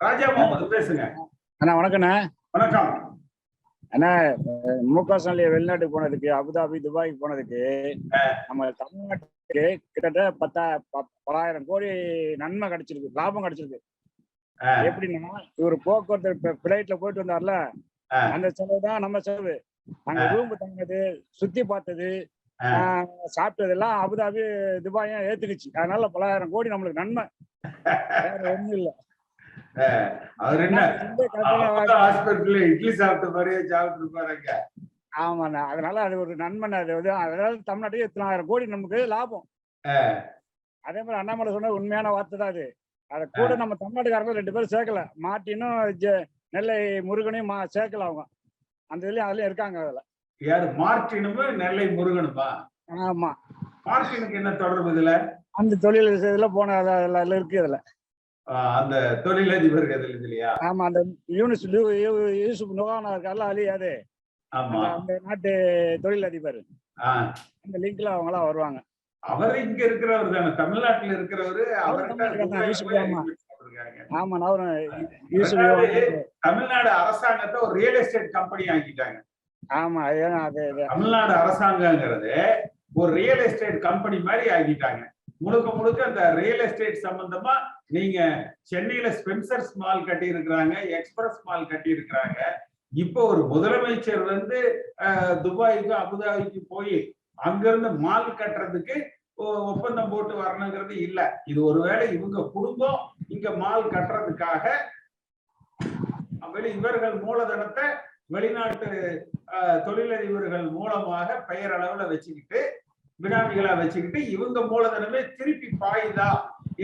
ராஜா முகமது பேசுங்க. அண்ணா வணக்கண்ணே வணக்கம். அண்ணா மு க ஸ்டாலின் வெளிநாட்டுக்கு போனதுக்கு அபுதாபி துபாய்க்கு போனதுக்கு நம்ம தமிழ்நாட்டுக்கு கிட்டத்தட்ட பத்தா பலாயிரம் கோடி நன்மை கிடைச்சிருக்கு லாபம் கிடைச்சிருக்கு. எப்படின்னா இவர் போக்குவரத்து பிளைட்ல போயிட்டு வந்தார்ல. அந்த செலவு தான் நம்ம செலவு. அங்க. ரூம் தங்கினது சுத்தி பார்த்தது சாப்பிட்டது எல்லாம் அபுதாபி துபாயும் ஏத்துக்குச்சு. அதனால பலாயிரம் கோடி நம்மளுக்கு நன்மை. வேற ஒண்ணும் இல்ல. அவர் என்ன? ஹாஸ்பிட்டல்ல இட்லி சாப்பிட்ட மாதிரியே சாப்பிட்டு இருப்பாருங்க ஆமாண்ணா அதனால அது ஒரு நன்மை அது வந்து அதனால தமிழ்நாட்டுக்கு எத்தனாயிரம் கோடி நமக்கு லாபம். அதே மாதிரி அண்ணாமலை சொன்ன உண்மையான வார்த்தை தான் அது. அதை கூட நம்ம தமிழ்நாட்டுக்காரங்க ரெண்டு பேரும் சேர்க்கல. மார்ட்டினும் ஜெ- நெல்லை முருகனையும் மா சேர்க்கல அவங்க. அந்த இதுலயும் அதுலயும் இருக்காங்க அதுல. யாரு? மார்டினுமா நெல்லை முருகனுமா? ஆமா. மார்டினுக்கு என்ன தொடர்பு இதுல? அந்த தொழில் இதுல போன அதுல இருக்கு அதுல ஆ, அந்த தொழிலதிபர் இல்லையா? ஆமா அந்த யூனிஸ் யூசுப் நுகானா இருக்கார்ல அலி அது. ஆமா. அந்த- நாட்டு தொழிலதிபர். அந்த லிங்க்ல அவங்களாம் வருவாங்க. அவர் இங்க இருக்கிறவர் தானே தமிழ்நாட்டுல இருக்கிறவரு அவர்கிட்ட ஆமா. ரெண்டாவது, தமிழ்நாடு அரசாங்கத்தை ஒரு ரியல் எஸ்டேட் கம்பெனி ஆக்கிட்டாங்க. ஆமா அது- தமிழ்நாடு அரசாங்கங்கிறது ஒரு ரியல் எஸ்டேட் கம்பெனி மாதிரி ஆக்கிட்டாங்க. முழுக்க முழுக்க அந்த ரியல் எஸ்டேட் சம்பந்தமா நீங்க சென்னையில ஸ்பென்சர்ஸ் மால் கட்டி இருக்கிறாங்க எக்ஸ்பிரஸ் மால் கட்டி இருக்கிறாங்க இப்போ ஒரு முதலமைச்சர் வந்து துபாய்க்கு அபுதாபிக்கு போய் அங்கிருந்து மால் கட்டுறதுக்கு ஒ- ஒப்பந்தம் போட்டு வரணுங்கிறது இல்ல. இது ஒருவேளை இவங்க குடும்பம் இங்க மால் கட்டுறதுக்காக வெளி இவர்கள் மூலதனத்தை வெளிநாட்டு தொழிலதிபர்கள் மூலமாக பெயர் அளவுல வச்சுக்கிட்டு பினாமிகளா வச்சுக்கிட்டு இவங்க மூலதனமே திருப்பி பாயுதா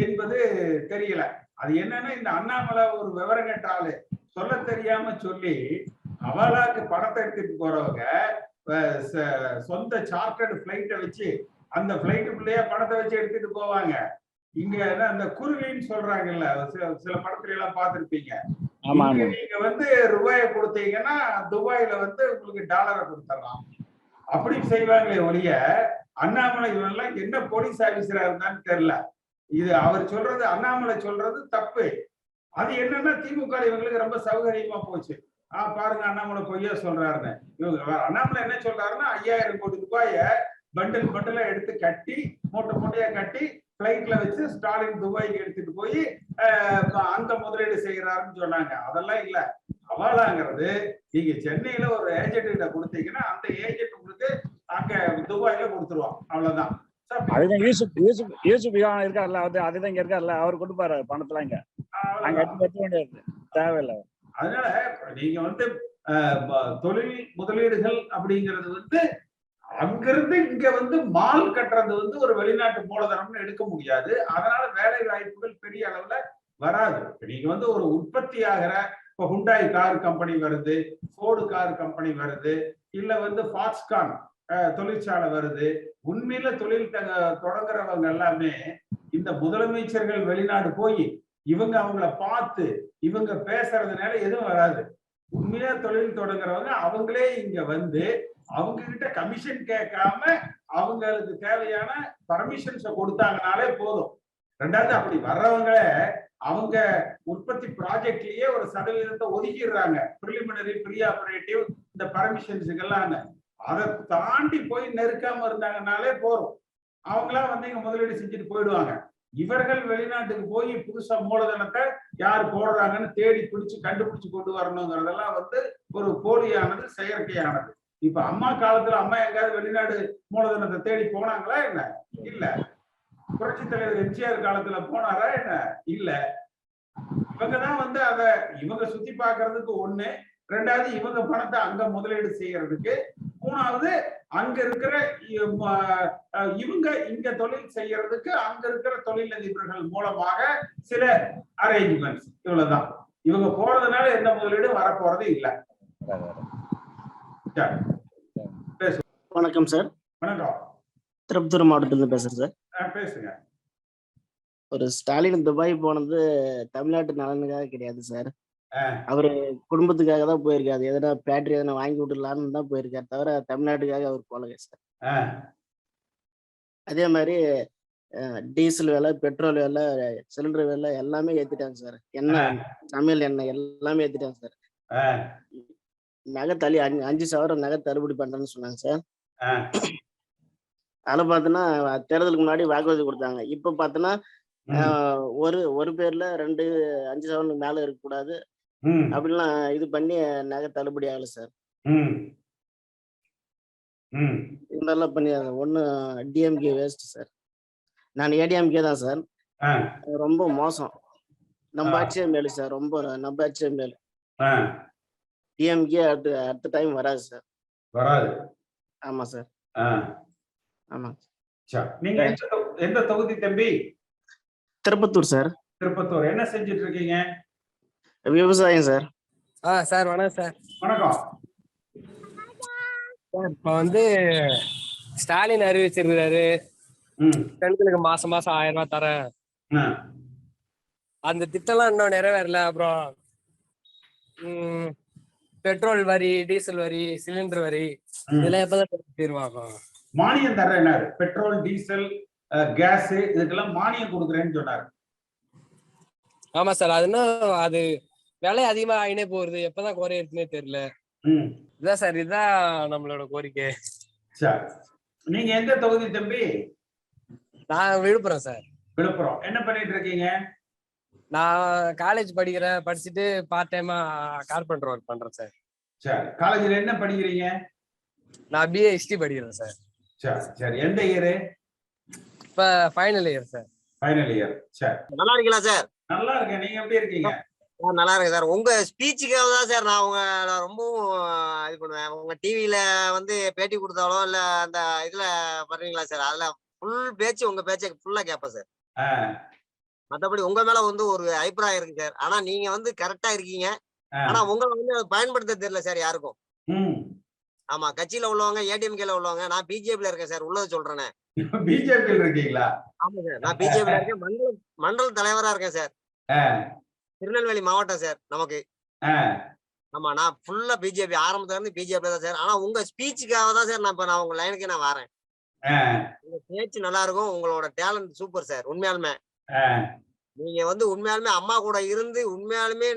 என்பது தெரியல. அது என்னன்னா இந்த அண்ணாமலை ஒரு விவரம் கேட்டாலு சொல்ல தெரியாம சொல்லி அவளாக்கு பணத்தை எடுத்துட்டு போறவங்க சொந்த சார்ட்டர்டு பிளைட்டை வச்சு அந்த பிளைட்டுக்குள்ளேயே பணத்தை வச்சு எடுத்துட்டு போவாங்க. இங்க என்ன அந்த குருவின்னு சொல்றாங்கல்ல சில சில படத்துல எல்லாம் பார்த்திருப்பீங்க. நீங்க வந்து ரூபாயை கொடுத்தீங்கன்னா துபாயில வந்து உங்களுக்கு டாலரை கொடுத்துடலாம். அப்படி செய்வாங்களே ஒழிய அண்ணாமலை இவன்லாம் என்ன போலீஸ் ஆபீசரா இருந்தான்னு தெரியல. இது அவர் சொல்றது அண்ணாமலை சொல்றது தப்பு. அது என்னன்னா திமுக இவங்களுக்கு ரொம்ப சௌகரியமா போச்சு. ஆஹ் பாருங்க அண்ணாமலை பொய்யா சொல்றாருன்னு. இவங்க அண்ணாமலை என்ன சொல்றாருன்னா ஐயாயிரம் கோடி ரூபாய பண்டில் பண்டிலா எடுத்து கட்டி மூட்டை மூட்டையா கட்டி பிளைட்ல வச்சு ஸ்டாலின் துபாய்க்கு எடுத்துட்டு போய் அந்த முதலீடு செய்யறாருன்னு சொன்னாங்க. அதெல்லாம் இல்ல. அவாலாங்கிறது நீங்க சென்னையில ஒரு ஏஜென்ட் கிட்ட கொடுத்தீங்கன்னா அந்த ஏஜென்ட் உங்களுக்கு அங்க துபாயில கொடுத்துருவான். அவ்வளவுதான். அதுதான் யூசுப் யூசுப் யூசுப் யோகா இருக்கார்ல அது அதுதான் இங்க இருக்கார்ல அவர் கொடுப்பாரு பணத்தெல்லாம் இங்க. அங்க. எடுத்து கட்ட வேண்டியது தேவையில்லை. அதனால நீங்க வந்து தொழில் முதலீடுகள் அப்படிங்கிறது வந்து அங்கிருந்து இங்க வந்து மால் கட்டுறது வந்து ஒரு வெளிநாட்டு மூலதனம்னு எடுக்க முடியாது. அதனால வேலை வாய்ப்புகள் பெரிய அளவுல வராது. நீங்க வந்து ஒரு உற்பத்தி ஆகிற இப்ப ஹுண்டாய் கார் கம்பெனி வருது ஃபோர்டு கார் கம்பெனி வருது இல்ல வந்து ஃபாக்ஸ்கான் தொழிற்சாலை வருது. உண்மையில தொழில் தொடங்குறவங்க எல்லாமே இந்த முதலமைச்சர்கள் வெளிநாடு போய் இவங்க அவங்கள பார்த்து இவங்க பேசுறதுனால எதுவும் வராது. உண்மையா தொழில் தொடங்குறவங்க அவங்களே இங்க வந்து அவங்க கிட்ட கமிஷன் கேட்காம அவங்களுக்கு தேவையான பர்மிஷன்ஸ கொடுத்தாங்கனாலே போதும். ரெண்டாவது அப்படி வர்றவங்களே அவங்க உற்பத்தி ப்ராஜெக்ட்லயே ஒரு சதவீதத்தை ஒதுக்கிடுறாங்க. ப்ரிலிமினரி ப்ரீ ஆபரேட்டிவ் இந்த பர்மிஷன்ஸுக்கெல்லாம் அதை தாண்டி போய் நெருக்காம இருந்தாங்கனாலே போதும் அவங்களா வந்து இங்க முதலீடு செஞ்சுட்டு போயிடுவாங்க. இவர்கள் வெளிநாட்டுக்கு போய் புதுசா மூலதனத்தை யார் போடுறாங்கன்னு தேடி பிடிச்சு கண்டுபிடிச்சு கொண்டு வரணுங்கிறதெல்லாம் வந்து ஒரு போலியானது செயற்கையானது. இப்ப அம்மா காலத்துல அம்மா எங்காவது வெளிநாடு மூலதனத்தை தேடி போனாங்களா என்ன? இல்ல. புரட்சி தலைவர் எம்ஜிஆர் காலத்துல போனாரா என்ன? இல்ல. இவங்கதான் வந்து அத இவங்க சுத்தி பாக்குறதுக்கு ஒண்ணு. ரெண்டாவது இவங்க பணத்தை அங்க முதலீடு செய்யறதுக்கு மூணாவது அங்க இருக்கிற இவங்க இங்க தொழில் செய்யறதுக்கு அங்க இருக்கிற தொழிலதிபர்கள் மூலமாக சில அரேஞ்ச்மெண்ட்ஸ் இவ்வளவுதான். இவங்க போறதுனால எந்த முதலீடும் வரப்போறது இல்ல. வணக்கம். சார். வணக்கம். திருப்பத்தூர் மாவட்டத்திலிருந்து பேசுறேன் சார். பேசுங்க. ஒரு ஸ்டாலின் துபாய் போனது தமிழ்நாட்டு நலனுக்காக கிடையாது சார். அவரு குடும்பத்துக்காக தான் போயிருக்காரு. எதனா பேட்டரி எதனா வாங்கி விட்டுலான்னு தான் போயிருக்காரு தவிர தமிழ்நாட்டுக்காக அவர் போலங்க சார் அதே மாதிரி டீசல் விலை பெட்ரோல் விலை சிலிண்டர் விலை எல்லாமே ஏத்திட்டாங்க சார் எண்ணெய் சமையல் எண்ணெய் எல்லாமே ஏத்திட்டாங்க சார் நகை தள்ளி அஞ்சு அஞ்சு சவரம் நகை தள்ளுபடி பண்றேன்னு சொன்னாங்க சார் அதில் பார்த்தோன்னா தேர்தலுக்கு முன்னாடி வாக்குறுதி கொடுத்தாங்க. இப்போ பார்த்தோன்னா ஒரு ஒரு பேர்ல ரெண்டு அஞ்சு சவரனுக்கு மேல இருக்கக்கூடாது. அப்படிலாம் இது பண்ணி நகை தள்ளுபடி ஆகல சார். ம், ம், இதெல்லாம் பண்ணி ஒன்றும் டிஎம்கே வேஸ்ட் சார். நான் ஏடிஎம்கே தான் சார். ரொம்ப மோசம். நம்ம. ஆட்சியே மேலு சார். ரொம்ப நம்ம ஆட்சியே மேலு. டிஎம்கே அடுத்த அடுத்த டைம் வராது சார். வராது. ஆமா சார். ஆ, ஆமா. நீங்க எந்த தொகுதி தம்பி? திருப்பத்தூர் சார். திருப்பத்தூர். என்ன செஞ்சுட்டு இருக்கீங்க? விவசாயம் சார். ஆ சார் வணக்கம் சார். வணக்கம். சார் இப்போ வந்து ஸ்டாலின் அறிவிச்சிருக்கிறாரு. பெண்களுக்கு மாசம் மாசம் ஆயிரம் ரூபாய் தரேன். அந்த திட்டம்லாம் இன்னும் நிறைவேறல அப்புறம் பெட்ரோல் வரி டீசல் வரி சிலிண்டர் வரி. இதெல்லாம் எப்பதான் தீர்வாகும்? மானியம் தர்றேனாரு பெட்ரோல் டீசல் கேஸ் இதுக்கெல்லாம் மானியம் கொடுக்குறேன்னு சொன்னாரு. ஆமா சார் அது இன்னும் அது விலை அதிகமா ஆயினே போகுது. எப்பதான் குறையுதுன்னே தெரியல. ம், இதான் சார் இதுதான் நம்மளோட கோரிக்கை. சரி நீங்க எந்த தொகுதி தம்பி? நான் விழுப்புரம் சார். விழுப்புரம். என்ன பண்ணிட்டு இருக்கீங்க? நான் காலேஜ் படிக்கிறேன். படிச்சுட்டு பார்ட் டைமா கார்பெண்டர் ஒர்க் பண்றேன் சார். சரி காலேஜ்ல என்ன படிக்கிறீங்க? நான் பிஏ ஹிஸ்டரி படிக்கிறேன் சார். சரி சரி எந்த இயரு இப்ப final year sir. Final year சரி. நல்லா இருக்கீங்களா சார்? நல்லா இருக்கேன். நீங்க எப்படி இருக்கீங்க? ஆ, நல்லா இருக்கு சார். உங்க ஸ்பீச்சுக்காக தான் சார் நான் உங்க நான் ரொம்பவும் இது பண்ணுவேன். உங்க டிவியில வந்து பேட்டி கொடுத்தாலோ இல்ல அந்த இதுல பண்றீங்களா சார்? அதுல ஃபுல் பேச்சு உங்க பேச்சை ஃபுல்லா கேட்பேன் சார். ஆ, மத்தபடி உங்க மேல வந்து ஒரு அபிப்பிராயம் இருக்கு சார். ஆனா நீங்க வந்து கரெக்டா இருக்கீங்க. ஆனா உங்களை வந்து அதை பயன்படுத்த தெரியல சார் யாருக்கும். ஆமா கட்சியில உள்ளவங்க ஏடிஎம்கேல உள்ளவங்க நான் பிஜேபில இருக்கேன் சார். உள்ளது சொல்றேனே. பிஜேபியில் இருக்கீங்களா? ஆமா சார். நான் பிஜேபில இருக்கேன். மண்டல மண்டல தலைவரா இருக்கேன் சார். திருநெல்வேலி மாவட்டம் சார் நமக்கு. ஆமா நான் ஃபுல்லா பிஜேபி ஆரம்பத்துல இருந்து பிஜேபி தான் சார். ஆனா உங்க ஸ்பீச்சுக்காக தான் சார் நான் இப்ப நான் உங்க லைனுக்கு நான் வரேன். உங்க பேச்சு நல்லா இருக்கும். உங்களோட டேலண்ட் சூப்பர் சார் உண்மையாலுமே. நீங்க வந்து உண்மையாலுமே அம்மா கூட இருந்து உண்மையாலுமே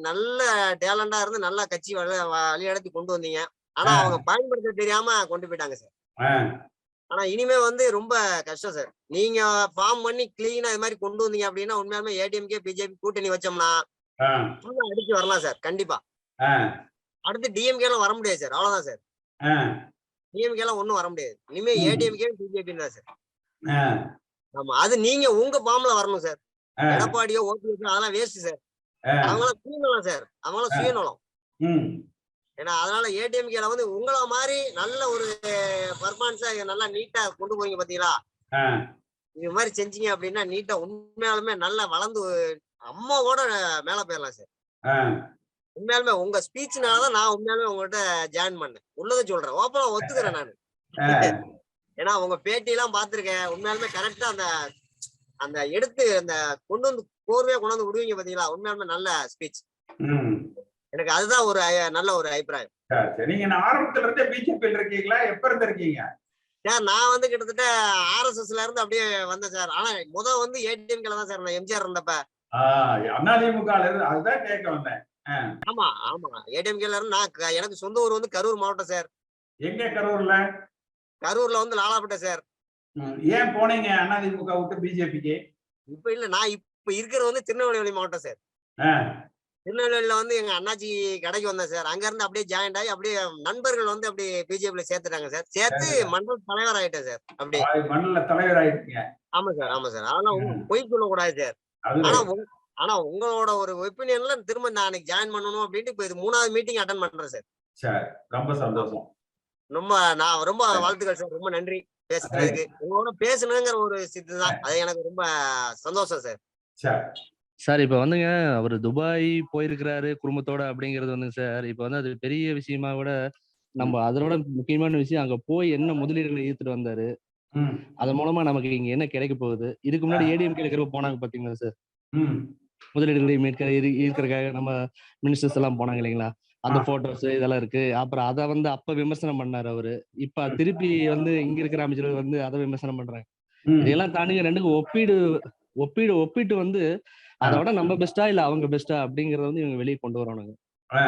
நல்ல டேலண்டா இருந்து நல்லா கட்சி வழி வழிநடத்தி கொண்டு வந்தீங்க. ஆனா. அவங்க பயன்படுத்த தெரியாம கொண்டு போயிட்டாங்க சார். ஆனா இனிமே வந்து ரொம்ப கஷ்டம் சார். நீங்க ஃபார்ம் பண்ணி கிளீனா இது மாதிரி கொண்டு வந்தீங்க அப்படின்னா உண்மையாலுமே ஏடிஎம்கே பிஜேபி கூட்டணி வச்சோம்னா அடிச்சு வரலாம் சார் கண்டிப்பா. அடுத்து டிஎம்கே எல்லாம் வர முடியாது சார் அவ்வளவுதான் சார். டிஎம்கே எல்லாம் ஒண்ணும் வர முடியாது. இனிமே. ஏடிஎம்கே பிஜேபி தான் சார். ஆமா அது நீங்க உங்க ஃபார்ம்ல வரணும் சார். எடப்பாடியோ ஓபிஎஸ் அதெல்லாம் வேஸ்ட் சார். அவங்களாம் சுயநலம் சார். அவங்களாம். சுயநலம். ஏன்னா அதனால ஏடிஎம்கேல வந்து உங்கள மாதிரி நல்ல ஒரு பர்ஃபார்மன்ஸா நல்லா நீட்டா கொண்டு போவீங்க பாத்தீங்களா? இது மாதிரி செஞ்சீங்க அப்படின்னா நீட்டா உண்மையாலுமே நல்லா வளர்ந்து அம்மாவோட மேல போயிடலாம் சார் உண்மையாலுமே உங்க ஸ்பீச்னாலதான் நான் உண்மையாலுமே உங்ககிட்ட ஜாயின் பண்ணேன். உள்ளதை சொல்றேன். ஓப்பனா ஒத்துக்கிறேன் நான். ஏன்னா உங்க பேட்டி எல்லாம் பார்த்திருக்கேன். உண்மையாலுமே கரெக்டா அந்த அந்த எடுத்து அந்த கொண்டு வந்து கோர்வையா கொண்டு வந்து விடுவீங்க பாத்தீங்களா? உண்மையாலுமே நல்ல ஸ்பீச். எனக்கு அதுதான் ஒரு நல்ல ஒரு அபிப்பிராயம். நீங்க நான் ஆரம்பத்துல இருந்தே பிஜேபியில் இருக்கீங்களா? எப்ப இருந்து இருக்கீங்க? சார் நான் வந்து கிட்டத்தட்ட ஆர்எஸ்எஸ்ல இருந்து அப்படியே வந்தேன் சார். ஆனா முத வந்து ஏடிஎம்கேல தான் சார் நான் எம்ஜிஆர் இருந்தப்ப. அதிமுக இருந்து அதுதான் கேட்க வந்தேன். ஆமா ஆமா. ஏடிஎம்கேல இருந்து நான் எனக்கு சொந்த ஊர் வந்து கரூர் மாவட்டம் சார். எங்க கரூர்ல? கரூர்ல வந்து லாலாப்பட்டை சார். ஏன் போனீங்க அதிமுக விட்டு பிஜேபிக்கு இப்ப இல்ல நான் இப்ப இருக்கிறது வந்து திருநெல்வேலி மாவட்டம் சார். திருநெல்வேலியில வந்து எங்க அண்ணாச்சி கடைக்கு வந்தேன் சார். அங்க இருந்து அப்படியே ஜாயிண்ட் ஆகி அப்படியே நண்பர்கள் வந்து அப்படியே பிஜேபில சேர்த்துட்டாங்க சார். சேர்த்து மண்டல தலைவர் ஆயிட்டேன் சார் அப்படியே மண்ணில் தலைவர் ஆயிட்டீங்க. ஆமா சார் ஆமா சார். அதெல்லாம் பொய் சொல்லக்கூடாது சார். அது ஆனா ஆனா உங்களோட ஒரு ஒப்பீனியன்ல திரும்ப நான் அன்னைக்கு ஜாயின் பண்ணணும் அப்படின்ட்டு இப்ப இது மூணாவது மீட்டிங் அட்டன் பண்றேன் சார். சரி ரொம்ப சந்தோஷம். ரொம்ப நான் ரொம்ப வாழ்த்துக்கள் சார். ரொம்ப நன்றி பேசுறதுக்கு உங்களோட பேசணுங்கிற ஒரு சித்து தான். அது எனக்கு ரொம்ப சந்தோஷம் சார். சரி. சார் இப்ப வந்துங்க அவர் துபாய் போயிருக்கிறாரு குடும்பத்தோட அப்படிங்கிறது வந்துங்க சார். இப்ப வந்து அது பெரிய விஷயமா விட நம்ம அதோட முக்கியமான விஷயம் அங்க போய் என்ன முதலீடுகளை ஈர்த்துட்டு வந்தாரு ம். அது மூலமா நமக்கு இங்க என்ன கிடைக்க போகுது? இதுக்கு முன்னாடி ஏடிஎம் இருக்கிறப்ப போனாங்க பாத்தீங்களா சார்? ம். முதலீடுகளை மீட்க ஈர்க்கறதுக்காக நம்ம மினிஸ்டர்ஸ் எல்லாம் போனாங்க இல்லைங்களா? அந்த. போட்டோஸ் இதெல்லாம் இருக்கு. அப்புறம் அதை வந்து அப்ப விமர்சனம் பண்ணாரு அவரு. இப்ப திருப்பி வந்து இங்க இருக்கிற அமைச்சர்கள் வந்து அதை விமர்சனம் பண்றாங்க. ம். இதெல்லாம் தாண்டிங்க ரெண்டுக்கும் ஒப்பீடு ஒப்பீடு ஒப்பிட்டு வந்து அதோட நம்ம பெஸ்டா இல்ல அவங்க பெஸ்டா அப்படிங்கறத வந்து இவங்க வெளியே கொண்டு வரணுங்க.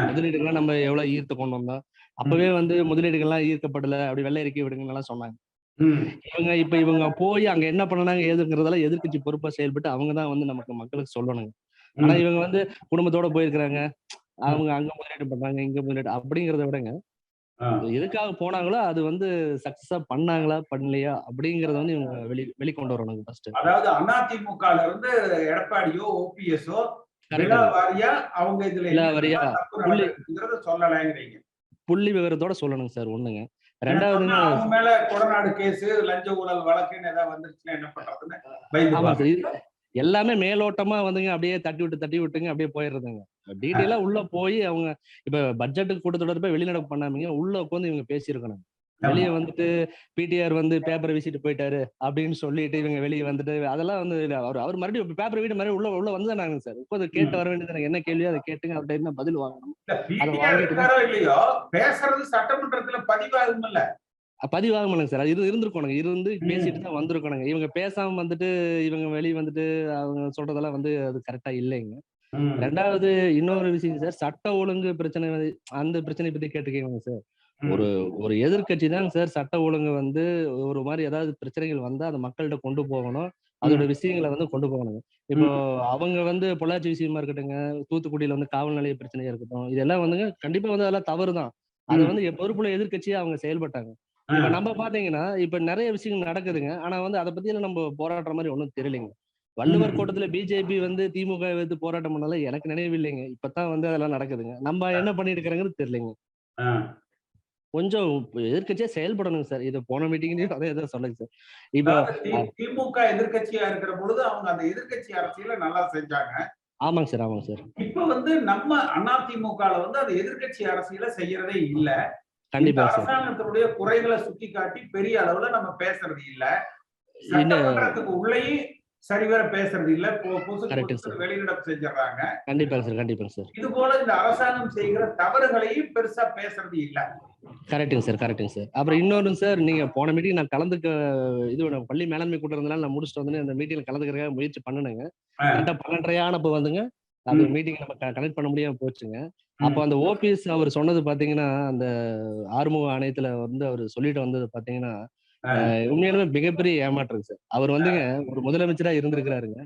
முதலீடுகள்லாம் நம்ம எவ்வளவு ஈர்த்து கொண்டு வந்தோம் அப்பவே வந்து முதலீடுகள்லாம் ஈர்க்கப்படல அப்படி வெள்ளை அறிக்கை விடுங்கன்னு எல்லாம் சொன்னாங்க. இவங்க இப்ப இவங்க போய் அங்க என்ன பண்ணனாங்க ஏதுங்கிறதெல்லாம் எதிர்க்கட்சி பொறுப்பா செயல்பட்டு அவங்க தான் வந்து நமக்கு மக்களுக்கு சொல்லணுங்க ஆனா. இவங்க வந்து குடும்பத்தோட போயிருக்கிறாங்க அவங்க அங்க முதலீடு பண்றாங்க இங்க முதலீடு அப்படிங்கறத விடங்க. எதுக்காக போனாங்களோ அது வந்து சக்சஸா பண்ணாங்களா பண்ணலையா அப்படிங்கறத வந்து இவங்க வெளி வெளிக்கொண்டு வரணுங்க ஃபர்ஸ்ட் அதாவது அதிமுகல இருந்து எடப்பாடியோ ஓபிஎஸ்ஓ அவங்க இதுல விழா என்ன வாரியா தப்பு புள்ளி- சொல்லலைங்கிறீங்க. புள்ளி விவரத்தோட சொல்லணுங்க சார் ஒண்ணுங்க. அவங்க மேல கொடநாடு கேஸ் லஞ்ச ஊழல் வழக்குன்னு ஏதாவது வந்துருச்சுன்னா என்ன பண்றதுன்னு எல்லாமே மேலோட்டமா வந்துங்க அப்படியே தட்டி விட்டு தட்டி விட்டுங்க அப்படியே போயிடுறதுங்க. டீட்டெயிலா உள்ள போய் அவங்க இப்ப பட்ஜெட்டுக்கு கூட்டத்தொடர் போய் வெளிநடப்பு பண்ணாமீங்க உள்ள உட்காந்து இவங்க பேசியிருக்கணும். வெளியே வந்துட்டு பிடிஆர் வந்து பேப்பரை வீசிட்டு போயிட்டாரு அப்படின்னு சொல்லிட்டு இவங்க வெளியே வந்துட்டு அதெல்லாம் வந்து அவர் அவர் மறுபடியும் பேப்பர் வீட்டு மாதிரி உள்ள உள்ள வந்துதானாங்க சார். உட்காந்து கேட்டு வர வேண்டியது என்ன கேள்வியோ அதை கேட்டுங்க அவர்கிட்ட என்ன பதில் வாங்கணும். பேசுறது சட்டமன்றத்துல பதிவாகும் இல்ல. பதிவாகணுங்க சார். அது இரு- இருந்திருக்கணுங்க இருந்து பேசிட்டு தான் வந்திருக்கணுங்க இவங்க பேசாம வந்துட்டு இவங்க வெளியே வந்துட்டு அவங்க சொல்றதெல்லாம் வந்து அது கரெக்டா இல்லைங்க. ரெண்டாவது இன்னொரு விஷயம் சார். சட்ட ஒழுங்கு பிரச்சனை அந்த பிரச்சனை பத்தி கேட்டுக்கீங்க சார். ஒரு ஒரு எதிர்க்கட்சி தாங்க சார் சட்ட ஒழுங்கு வந்து ஒரு மாதிரி ஏதாவது பிரச்சனைகள் வந்தா அதை மக்கள்கிட்ட கொண்டு போகணும். அதோட விஷயங்களை வந்து கொண்டு போகணுங்க. இப்போ அவங்க வந்து பொள்ளாச்சி விஷயமா இருக்கட்டுங்க தூத்துக்குடியில வந்து காவல் நிலைய பிரச்சனையா இருக்கட்டும் இதெல்லாம் வந்துங்க கண்டிப்பா வந்து அதெல்லாம் தவறு தான் அது. வந்து எ- பொறுப்புல எதிர்க்கட்சியா அவங்க செயல்பட்டாங்க. இப்ப நம்ம பாத்தீங்கன்னா இப்ப நிறைய விஷயங்கள் நடக்குதுங்க. ஆனா வந்து அதை பத்தி எல்லாம் நம்ம போராடுற மாதிரி ஒண்ணும் தெரியலைங்க. வள்ளுவர். கோட்டத்துல பிஜேபி வந்து திமுக எதிர்த்து போராட்டம் பண்ணாலும் எனக்கு நினைவில்லைங்க இப்பதான் வந்து அதெல்லாம் நடக்குதுங்க. நம்ம என்ன பண்ணிட்டு இருக்கிறாங்கன்னு தெரியலைங்க கொஞ்சம் எதிர்க்கட்சியா செயல்படணுங்க சார். இது போன மீட்டிங்லயும் அதே தான் சொல்லுங்க சார். இப்போ திமுக எதிர்க்கட்சியா இருக்கிற பொழுது அவங்க அந்த எதிர்க்கட்சி அரசியல நல்லா செஞ்சாங்க. ஆமாங்க சார் ஆமாங்க சார். இப்ப வந்து நம்ம அதிமுகல வந்து அந்த எதிர்க்கட்சி அரசியல செய்யறதே இல்ல. கண்டிப்பா சார். அரசாங்கத்தினுடைய குறைகளை சுட்டி காட்டி பெரிய அளவுல நம்ம பேசுறது இல்ல. சட்டமன்றத்துக்கு உள்ளேயும் சரிவர பேசுறது இல்ல. பொ- பொசு Correct, பொசுன்னு sir. வெளிநடப்பு செஞ்சிடறாங்க. கண்டிப்பாங்க சார் கண்டிப்பாங்க சார். இது போல இந்த அரசாங்கம் செய்கிற தவறுகளையும் பெருசா பேசுறது இல்ல. கரெக்டுங்க சார் கரெக்டுங்க சார் அப்புறம் இன்னொரு சார் நீங்க போன மீட்டிங் நான் கலந்துக்க இது பள்ளி மேலாண்மை கூட்டம் நான் முடிச்சுட்டு வந்து அந்த மீட்டிங்ல கலந்துக்கிறதுக்காக முயற்சி பண்ணுனேங்க. ஆ. கரெக்டா பன்னெண்டரையானப்ப வந்துங்க. அந்த. மீட்டிங் நம்ம கனெக்ட் பண்ண முடியாம போச்சுங்க. அப்போ அந்த ஓபிஎஸ் அவர் சொன்னது பாத்தீங்கன்னா அந்த ஆறுமுக ஆணையத்துல வந்து அவர் சொல்லிட்டு வந்தது பாத்தீங்கன்னா உண்மையாலுமே மிகப்பெரிய ஏமாற்றம் சார். அவர் வந்துங்க ஒரு முதலமைச்சரா இருந்திருக்கிறாருங்க.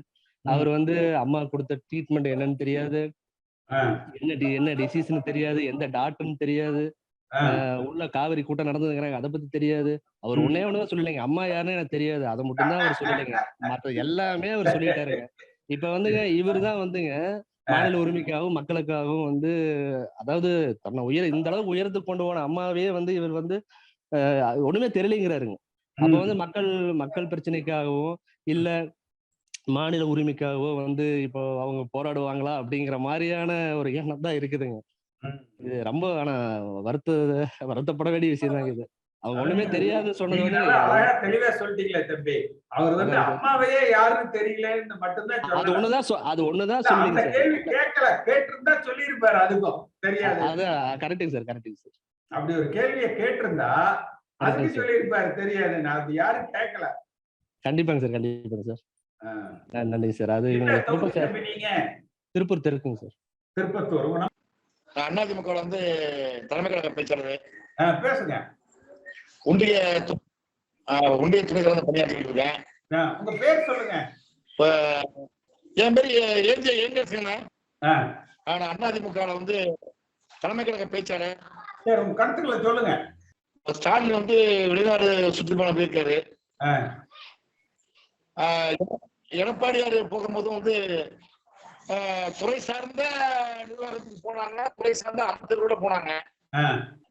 அவர் வந்து அம்மா கொடுத்த ட்ரீட்மெண்ட் என்னன்னு தெரியாது. என்ன என்ன டிசீஸ்னு தெரியாது. எந்த டாக்டர்னு தெரியாது. உள்ள காவிரி கூட்டம் நடந்ததுங்கிறாங்க. அதை பத்தி தெரியாது. அவர். ஒன்னே ஒண்ணுதான் சொல்லலைங்க. அம்மா யாருன்னு எனக்கு தெரியாது. அதை மட்டும்தான் அவர் சொல்லலைங்க. மற்ற எல்லாமே அவர் சொல்லிட்டாருங்க. இப்ப வந்துங்க இவர் தான் வந்துங்க மாநில உரிமைக்காகவும் மக்களுக்காகவும் வந்து அதாவது தன்னை உயர இந்த அளவுக்கு உயரத்துக்கு கொண்டு போன அம்மாவே வந்து இவர் வந்து ஒண்ணுமே தெரியலைங்கிறாருங்க. அப்ப வந்து மக்கள் மக்கள் பிரச்சனைக்காகவும் இல்ல மாநில உரிமைக்காகவோ வந்து இப்போ அவங்க போராடுவாங்களா அப்படிங்கிற மாதிரியான ஒரு எண்ணம் தான் இருக்குதுங்க. இது ரொம்ப ஆனா வருத்த வருத்தப்பட வேண்டிய விஷயம் தான் இது. அவங்க ஒண்ணுமே தெரியாதுன்னு சொன்னது அழகா தெளிவா சொல்லிட்டீங்களே தம்பி. அவர் வந்து அம்மாவையே யாருன்னு தெரியலன்னு மட்டும்தான் அது ஒண்ணுதான் அது ஒண்ணுதான் சொல்லுங்க சார். கேள்வி கேட்கல. கேட்டிருந்தா சொல்லியிருப்பாரு அதுக்கும். தெரியாது. அது கரெக்டுங்க சார் கரெக்டுங்க சார். அப்படி ஒரு கேள்வியை கேட்டிருந்தா அதுக்கு சார். சொல்லியிருப்பாரு. தெரியாது. நான் அது யாரும் கேட்கல. கண்டிப்பாங்க சார் கண்டிப்பாங்க சார். ஆ. ந- நன்றிங்க சார். அது திருப்பூர் சார் தம்பி நீங்க? திருப்பூர் தெருக்குங்க சார். திருப்பத்தூர் அதிமுக வந்து தலைமை கழக பேசுறது பேசுங்க. ஒன்றிய ஒன்றிய துணைகளை பணியாற்றிட்டு இருக்கேன். உங்க பேர் சொல்லுங்க. என் பேரு ஏஜே ஆ, நான் அதிமுக வந்து தலைமை கழக பேச்சாளர். சரி உங்க கருத்துக்களை சொல்லுங்க. ஸ்டாலின் வந்து வெளிநாடு சுற்றுப்பயணம் போயிருக்காரு. எடப்பாடியார் போகும்போதும் வந்து ஆஹ் துறை சார்ந்த நிர்வாகத்துக்கு போனாங்க. துறை சார்ந்த அமைச்சர்களோட போனாங்க.